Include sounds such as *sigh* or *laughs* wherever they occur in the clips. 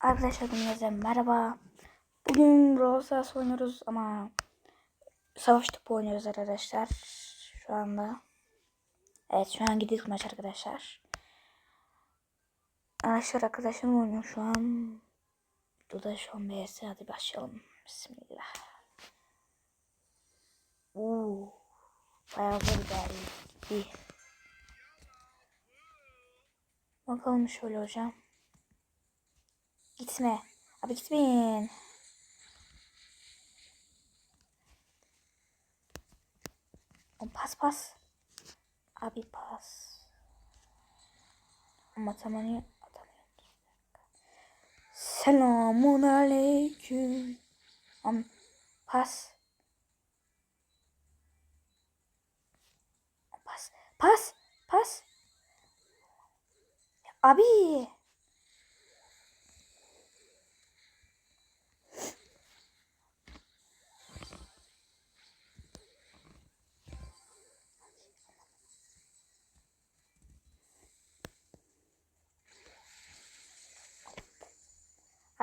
Arkadaşlar hepinize merhaba. Bugün Brawl Stars oynuyoruz ama savaş topu oynuyoruz arkadaşlar. Şu anda. Evet şu an gidiyoruz maç arkadaşlar. Arkadaşlar arkadaşım oynuyor şu an. Duda şu an BS hadi başlayalım. Bismillah. Uuu. Bayağı zor geldi. Bakalım şöyle hocam. Gitme. Abi gitmeyin. Pas pas. Abi pas. Ama atamıyor. Atamıyor. Selamun aleyküm. Am pas. Pas. Pas. Pas. Abi.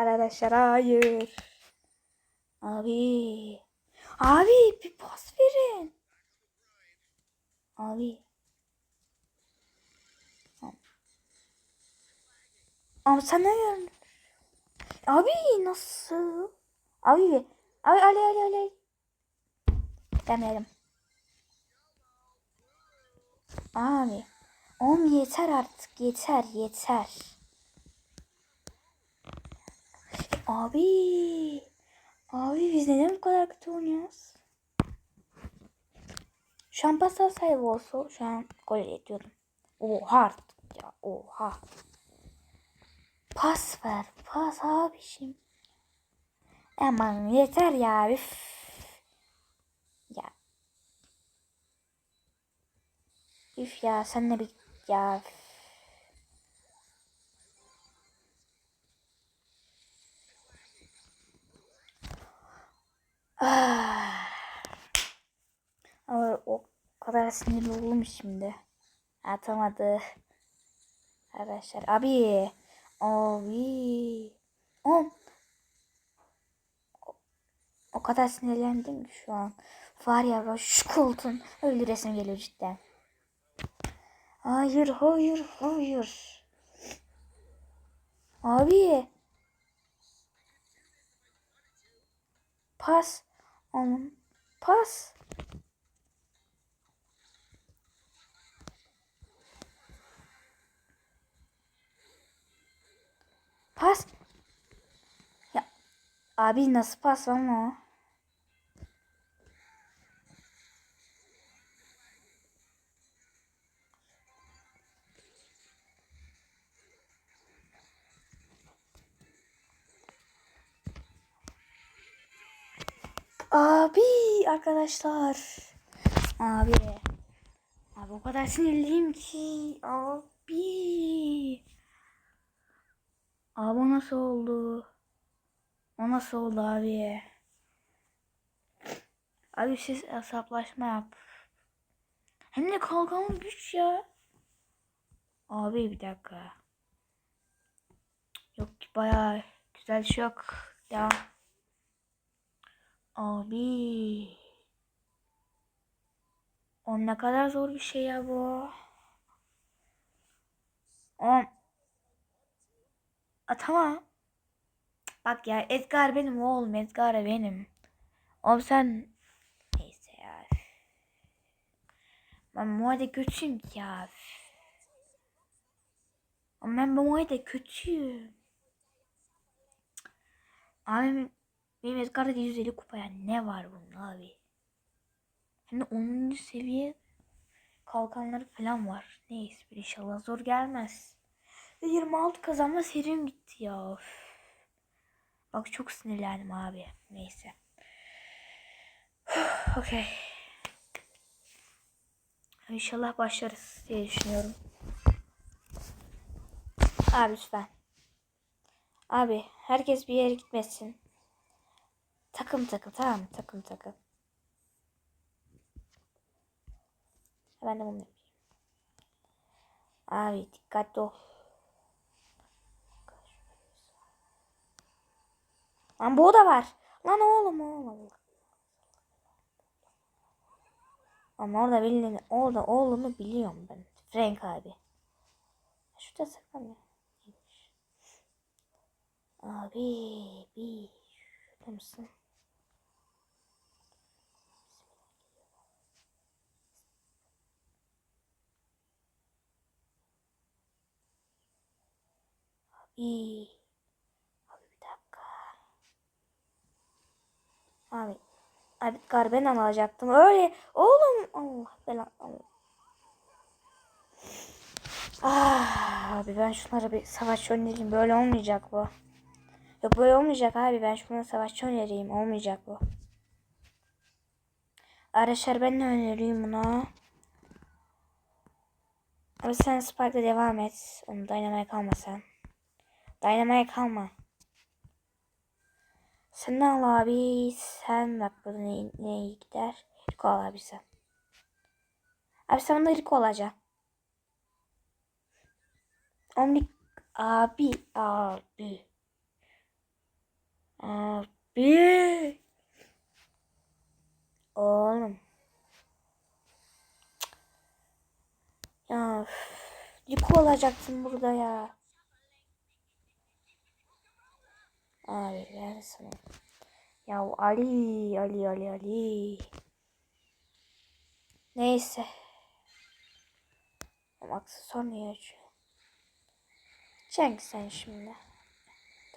Arkadaşlar hayır. Abi. Abi bir pas verin. Abi. Abi sen ne yapıyorsun? Abi nasıl? Abi. Abi Ali Ali Ali. Demeyelim. Abi. Oğlum yeter artık yeter yeter. Abi. Abi biz neden bu kadar kötü oynuyoruz? Şu an pas sahibi olsa şu an gol ediyordum. Oha ya oha. Pas ver pas abişim. Aman yeter ya üf. Ya. Üf ya sen ne bir ya. üf. Ama o kadar sinirli oldum şimdi. Atamadı. Arkadaşlar abi. Abi. O, o kadar sinirlendim ki şu an. Var ya şu koltuğun öldüresim geliyor cidden. Hayır hayır hayır. Abi. Pas. Aman. Pas. Pas. Ya abi nasıl pas ama o? Arkadaşlar. Abi. Abi o kadar sinirliyim ki. Abi. Abi o nasıl oldu? O nasıl oldu abi? Abi siz hesaplaşma yap. Hem de kalkanım güç ya. Abi bir dakika. Yok ki bayağı güzel şey yok. Devam. Abi. O ne kadar zor bir şey ya bu. O. A, tamam. Bak ya Edgar benim oğlum. Edgar benim. Oğlum sen neyse ya. Ben Muay'da kötüyüm ki ya. Ama ben bu Muay'da kötüyüm. Abi benim Edgar'da 150 kupaya ne var bunun abi? De 10. seviye kalkanları falan var. Neyse bir inşallah zor gelmez. Ve 26 kazanma serim gitti ya. Üf. Bak çok sinirlendim abi. Neyse. *sighs* Okey. İnşallah başlarız diye düşünüyorum. Abi lütfen. Abi herkes bir yere gitmesin. Takım takım tamam mı? Takım takım. Ben de bunu yapayım. Abi dikkatli ol. Lan bu da var. Lan oğlum oğlum. Ama orada bildiğini, orada oğlunu biliyorum ben. Frank abi. Şurada saklanıyor. Abi, bir şurada mısın? Abi. Abi bir dakika. Abi. Abi kar ben alacaktım. Öyle. Oğlum. Allah belanı. Ah, abi ben şunlara bir savaş önereyim. Böyle olmayacak bu. Yok böyle olmayacak abi. Ben şunlara savaş önereyim. Olmayacak bu. Arkadaşlar ben ne önereyim buna? Abi sen Spike'la devam et. Onu Dynamite kalma sen. Dynamite kalma. Sen al abi? Sen bak burada ne, ne iyi gider? Rico al abi sen. Abi sen bunda Rico alacaksın. Omni abi abi. Abi. Oğlum. Ya Rico olacaksın burada ya. Abi. Ya Ali, Ali, Ali, Ali. Neyse. Ama aksesuar niye açıyor? Çek sen şimdi.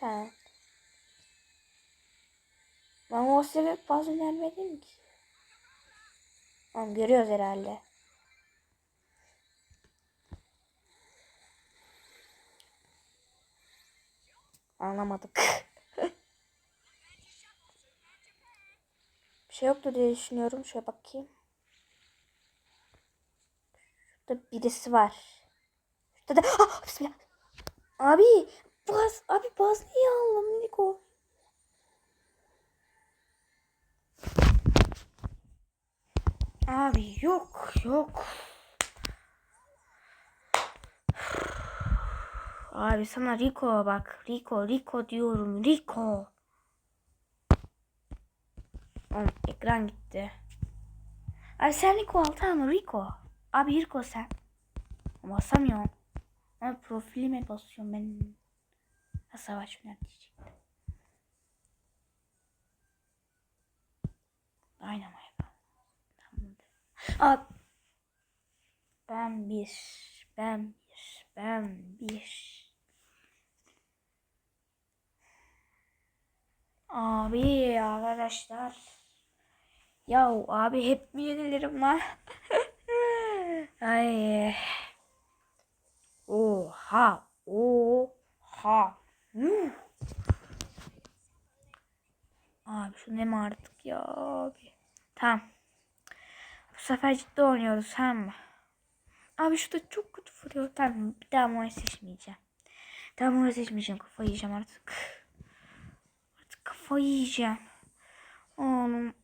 Tamam. Ben o sebep fazla vermedim ki. Tamam görüyoruz herhalde. Anlamadık. *laughs* Bir şey yoktu diye düşünüyorum. Şöyle bakayım. Şurada birisi var. Şurada da... Ah, bismillah. Abi baz abi baz niye aldın Niko? Abi yok yok. Abi sana Rico bak. Rico Rico diyorum. Rico. Ekran gitti. Abi sen Rico al tamam? Rico. Abi Rico sen. Basamıyorum. Ama profilime basıyorum ben. Ha, savaş falan diyecektim. Aynen Tamamdır. Abi. Ben bir. Ben bir. Ben bir. Abi arkadaşlar. Ya abi hep mi yenilirim lan? *laughs* Ay. Oha. Oha. Yuh. Abi şu ne mi artık ya abi. Tamam. Bu sefer ciddi oynuyoruz tamam mı? Abi şu da çok kötü vuruyor. Tamam bir daha Moya seçmeyeceğim. Daha Moya seçmeyeceğim. Kafayı yiyeceğim artık. Artık kafayı yiyeceğim. Oğlum.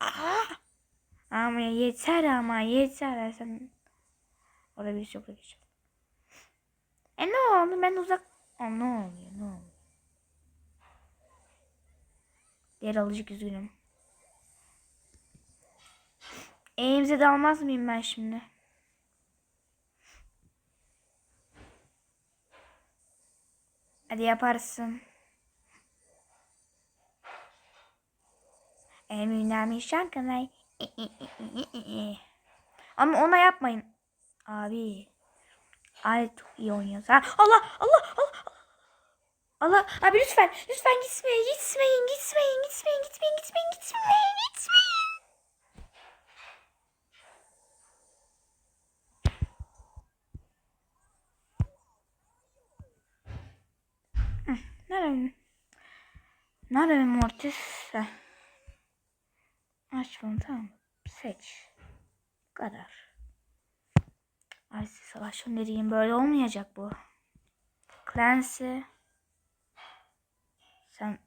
Aa! Ama yeter ama yeter. Sen orada bir şey geçeceğim. E ne oldu? Ben uzak... Aa, ne oluyor? Ne oluyor? Yer alıcı üzgünüm. Eğimize dalmaz mıyım ben şimdi? Hadi yaparsın. Eminemi şarkınay. Ama ona yapmayın. Abi. Ay çok iyi oynuyoruz. Ha. Allah Allah Allah. Allah abi lütfen lütfen gitmeyin gitmeyin gitmeyin gitmeyin gitmeyin gitmeyin gitmeyin gitmeyin. Nerede? Nerede Mortis? Aç bunu tamam. Seç. Bu kadar. Ay savaş önereyim. Böyle olmayacak bu. Clancy. Sen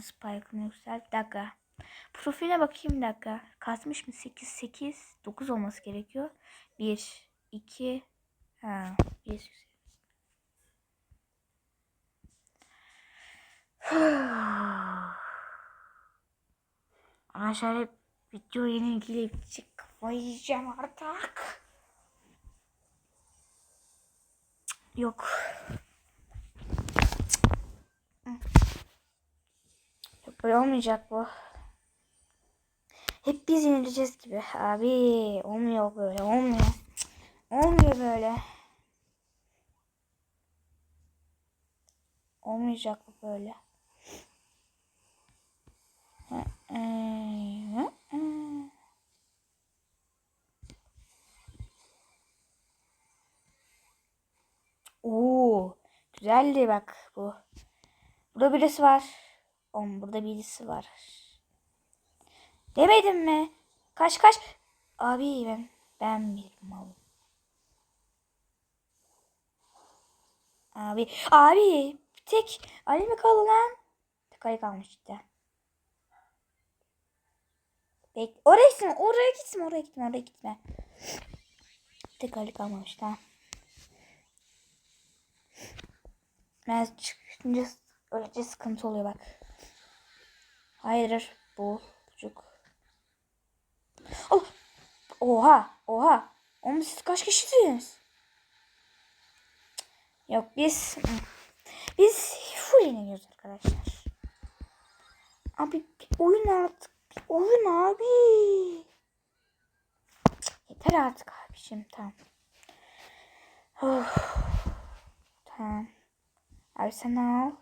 spike'ını yükselt. Bir dakika. Profiline bakayım bir dakika. Kasmış mı? 8, 8, 9 olması gerekiyor. 1, 2, ha, 1, *sighs* Arkadaşlar video yeni ilgili çık kafayı yiyeceğim artık. Yok. Yok böyle olmayacak bu. Hep biz yenileceğiz gibi. Abi olmuyor böyle olmuyor. Olmuyor böyle. Olmayacak bu böyle. Oo, güzeldi bak bu. Burada birisi var. Oğlum burada birisi var. Demedim mi? Kaç kaç. Abi ben ben bir malım. Abi abi tek Ali mi kaldı lan? Tek Ali kalmış işte. Bek oraya gitme oraya gitme oraya gitme oraya gitme. Tek Ali kalmamış tamam. Ben çıkınca öylece sıkıntı oluyor bak. Hayır bu çocuk. Oh. Oha oha. Oğlum siz kaç kişisiniz? Yok biz biz full yeniliyoruz arkadaşlar. Abi oyun artık. Oyun abi. Yeter artık abiciğim tamam. Of. Tamam. Abi sen al.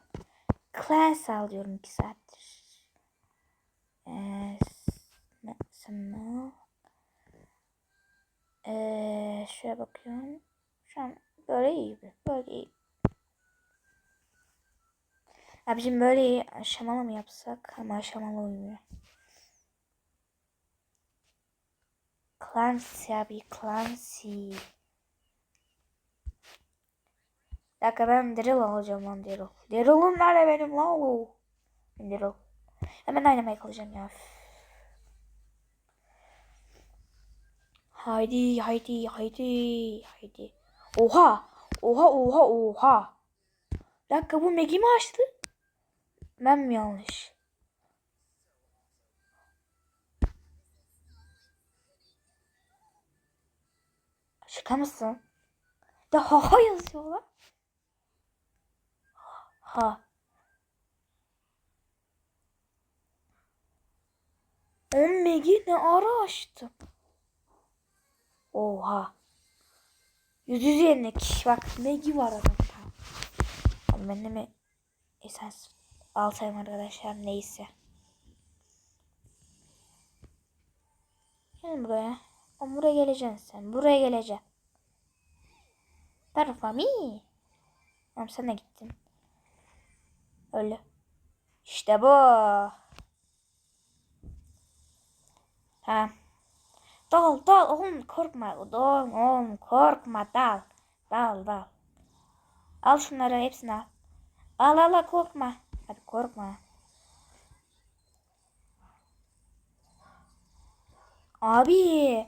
Class al diyorum 2 saattir. Ee, sen al. Ee, şöyle bakıyorum. Şu an böyle iyi. Böyle iyi. Abicim böyle iyi. Aşamalı mı yapsak? Ama aşamalı uymuyor. Clancy abi Clancy. Bir dakika ben Daryl alacağım lan Daryl. Daryl'ım nerede benim lan? Ben Daryl. Hemen Dynamite alacağım ya. Haydi haydi haydi haydi. Oha. Oha oha oha. Bir dakika bu Maggie mi açtı? Ben mi yanlış? Şaka mısın? Ya ha ha yazıyorlar. Ha. On Maggie ne ara açtı? Oha. Yüz yüz yenlik. Bak Maggie var adamda. Ama ben de mi esas altayım arkadaşlar neyse. Gel buraya. Ama buraya geleceksin sen. Buraya geleceksin. Tarafa mi? Tamam sen de gittin. Öyle. İşte bu. Tamam. Dal dal oğlum korkma. Dal oğlum korkma dal. Dal dal. Al şunları hepsini al. Al al al korkma. Hadi korkma. Abi.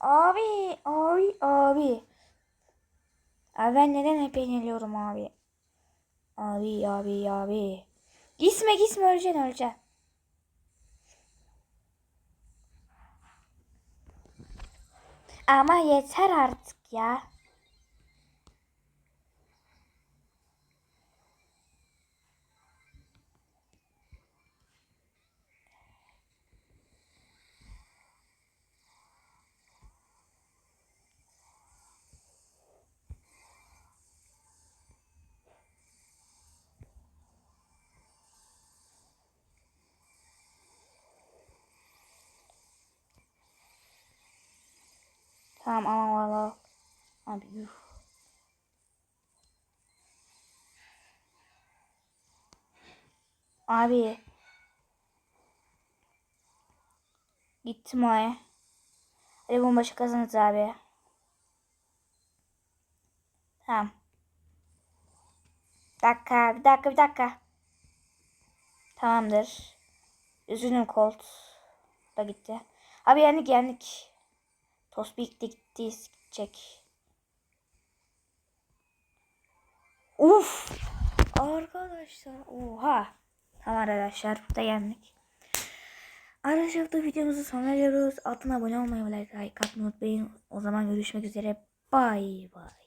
Abi. Abi. Abi. Abi ben neden hep yeniliyorum abi? Abi abi abi. Gitme gitme öleceksin öleceksin. Ama yeter artık ya. Tamam ama valla. Abi yuh. Abi. Gittim oraya. Hadi bombaşı kazanırız abi. Tamam. Bir dakika, bir dakika, bir dakika. Tamamdır. Üzgünüm Colt. Da gitti. Abi yendik yendik. Tosbik gitti gidecek. Uf. Arkadaşlar oha. Tamam arkadaşlar burada yendik. Arkadaşlar bu videomuzu sona veriyoruz. Altına abone olmayı ve like atmayı unutmayın. O zaman görüşmek üzere. Bay bay.